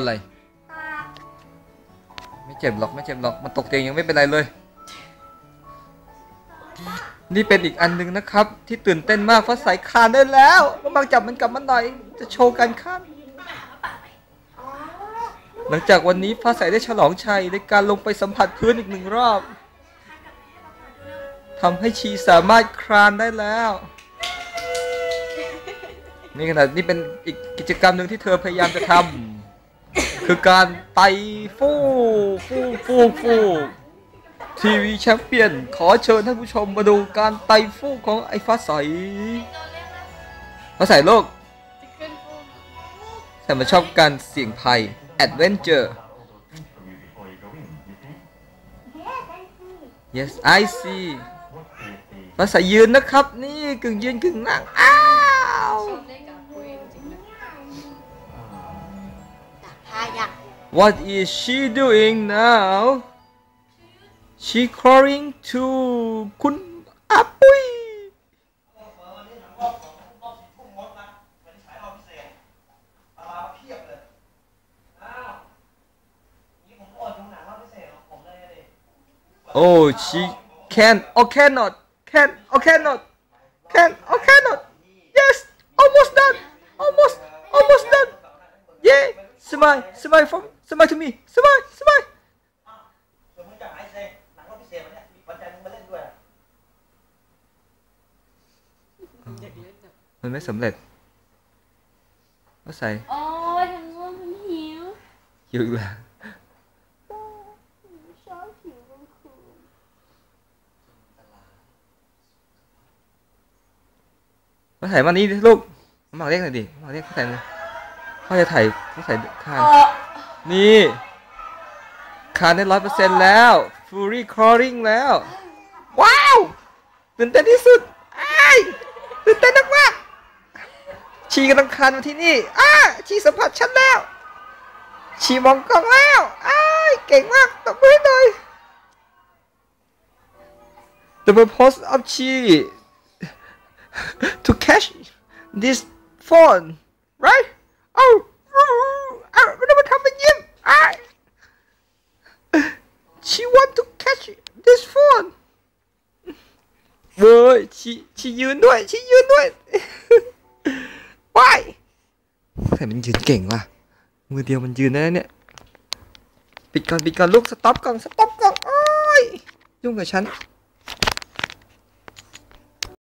นอะไร ไม่เจ็บหรอกไม่เจ็บหรอกมันตกเตียงยังไม่เป็นไรเลย นี่เป็นอีกอันหนึ่งนะครับ ที่ตื่นเต้นมากเพราะใส่คานได้แล้วมาบางจับมันกลับมาหน่อย จะโชว์การคานหลังจากวันนี้ฟ้าใสได้ฉลองชัยในการลงไปสัมผัสพื้นอีกหนึ่งรอบทำให้ชีสามารถคลานได้แล้ว นี่ขนาดนี่เป็นอีกกิจกรรมหนึ่งที่เธอพยายามจะทำ คือการไต่ฟู่ฟู่ฟู่ฟู่ทีวีแชมเปี้ยน ขอเชิญท่านผู้ชมมาดูการไต่ฟู่ของไอ้ฟ้าใสฟ้าใสโลกแต่มันชอบการเสี่ยงภัย adventure yes I see ฟ้าใสยืนนะครับ นี่กึ่งยืนกึ่งนั่ง อ้าว What is she doing now? She crawling to Kun Apui. Oh, she can or cannot, can or cannot, can or cannot. Yes, almost done. Smile smile from smile to me smile smile ส่วนมึงจะหายเซหนังรอบพิเศษวันเนี้ยมีขวัญใจมึงมาเล่นด้วยอะอยากเล่นแบบมันไม่สำเร็จก็ใส่โอ้ยฉันง่วงฉันหิวอยู่อีกแล้วชอบหิวกลางคืนก็ใส่มานี่ดิลูกมาหมักเรียกหน่อยดิมาหมักเรียกเขาใส่เลย เขาจะถ่ายเขาใส่คานนี่คานได้ร้อยเปอร์เซ็นต์แล้ว Fury Crawling แล้ว ว้าวตื่นเต้นที่สุดอ้ายตื่นเต้นมากๆชีกำลังคานมาที่นี่อ้าชีสัมผัสฉันแล้ว ชีมองกล้องแล้วอ้ายเก่งมากตบมือให้หน่อย The purpose of Chi to catch this phone right oh อ้าวมันมาทำเป็นยิ้มอ้ย she want to catch this phone เว้ยชีชียืนด้วยชียืนด้วยว้ายแต่มันยืนเก่งว่ะ มือเดียวมันยืนได้แล้วเนี่ย ปิดก่อนปิดก่อนลูกสต็อปก่อนสต็อปก่อนโอ้ยยุ่งกับฉัน